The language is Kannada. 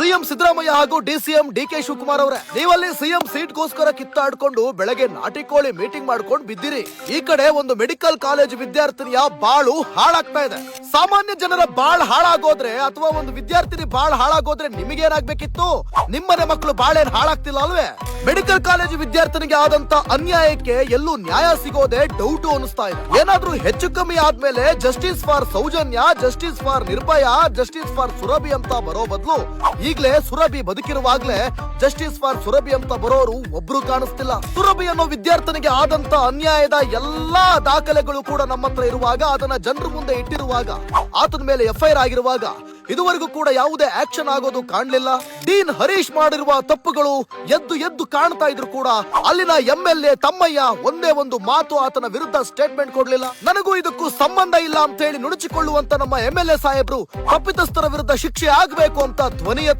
ಸಿಎಂ ಸಿದ್ದರಾಮಯ್ಯ ಹಾಗೂ ಡಿಸಿಎಂ ಡಿ ಕೆ ಶಿವಕುಮಾರ್ ಅವರೇ. ನೀವಲ್ಲಿ ಸಿಎಂ ಸೀಟ್ಗೋಸ್ಕರ ಕಿತ್ತಾಡ್ಕೊಂಡು ಬೆಳಗ್ಗೆ ನಾಟಿ ಕೋಳಿ ಮೀಟಿಂಗ್ ಮಾಡ್ಕೊಂಡು ಬಿದ್ದಿರಿ. ಈ ಕಡೆ ಒಂದು ಮೆಡಿಕಲ್ ಕಾಲೇಜ್ ವಿದ್ಯಾರ್ಥಿನಿಯ ಬಾಳು ಹಾಳಾಗ್ತಾ ಇದೆ. ಸಾಮಾನ್ಯ ಜನರ ಬಾಳ್ ಹಾಳಾಗೋದ್ರೆ ಅಥವಾ ಒಂದು ವಿದ್ಯಾರ್ಥಿನಿ ಬಾಳ್ ಹಾಳಾಗೋದ್ರೆ ನಿಮಗೇನಾಗ್ಬೇಕಿತ್ತು? ನಿಮ್ಮನೆ ಮಕ್ಕಳು ಬಾಳೇನ್ ಹಾಳಾಗ್ತಿಲ್ಲ ಅಲ್ವೇ? ಮೆಡಿಕಲ್ ಕಾಲೇಜು ವಿದ್ಯಾರ್ಥಿನಿಗೆ ಆದಂತ ಅನ್ಯಾಯಕ್ಕೆ ಎಲ್ಲೂ ನ್ಯಾಯ ಸಿಗೋದೆ ಡೌಟ್ ಅನಿಸ್ತಾ ಇದೆ. ಏನಾದ್ರೂ ಹೆಚ್ಚು ಕಮ್ಮಿ ಆದ್ಮೇಲೆ justice for Soujanya, justice for Nirbhaya, justice for Surabhi ಅಂತ ಬರೋ ಬದಲು ಈಗ್ಲೇ ಸುರಭಿ ಬದುಕಿರುವಾಗ್ಲೇ ಜಸ್ಟಿಸ್ ಫಾರ್ ಸುರಭಿ ಅಂತ ಬರೋರು ಒಬ್ರು ಕಾಣಿಸ್ತಿಲ್ಲ. ಸುರಭಿ ಅನ್ನೋ ವಿದ್ಯಾರ್ಥಿನಿಗೆ ಆದಂತ ಅನ್ಯಾಯದ ಎಲ್ಲಾ ದಾಖಲೆಗಳು ಕೂಡ ನಮ್ಮ ಹತ್ರ ಇರುವಾಗ, ಅದನ್ನ ಜನರ ಮುಂದೆ ಇಟ್ಟಿರುವಾಗ, ಆತನ ಮೇಲೆ ಎಫ್ಐಆರ್ ಆಗಿರುವಾಗ ಇದುವರೆಗೂ ಕೂಡ ಯಾವುದೇ ಆಕ್ಷನ್ ಆಗೋದು ಕಾಣ್ಲಿಲ್ಲ. ಡೀನ್ ಹರೀಶ್ ಮಾಡಿರುವ ತಪ್ಪುಗಳು ಎದ್ದು ಎದ್ದು ಕಾಣ್ತಾ ಇದ್ರು ಕೂಡ ಅಲ್ಲಿನ ಎಂ ಎಲ್ ಎ ತಮ್ಮಯ್ಯ ಒಂದೇ ಒಂದು ಮಾತು ಆತನ ವಿರುದ್ಧ ಸ್ಟೇಟ್ಮೆಂಟ್ ಕೊಡ್ಲಿಲ್ಲ. ನನಗೂ ಇದಕ್ಕೂ ಸಂಬಂಧ ಇಲ್ಲ ಅಂತ ಹೇಳಿ ನುಣುಚಿಕೊಳ್ಳುವಂತ ನಮ್ಮ ಎಂ ಎಲ್ ಎ ಸಾಹೇಬ್ರು ತಪ್ಪಿತಸ್ಥರ ವಿರುದ್ಧ ಶಿಕ್ಷೆ ಆಗ್ಬೇಕು ಅಂತ ಧ್ವನಿ ಎತ್ತಲಿ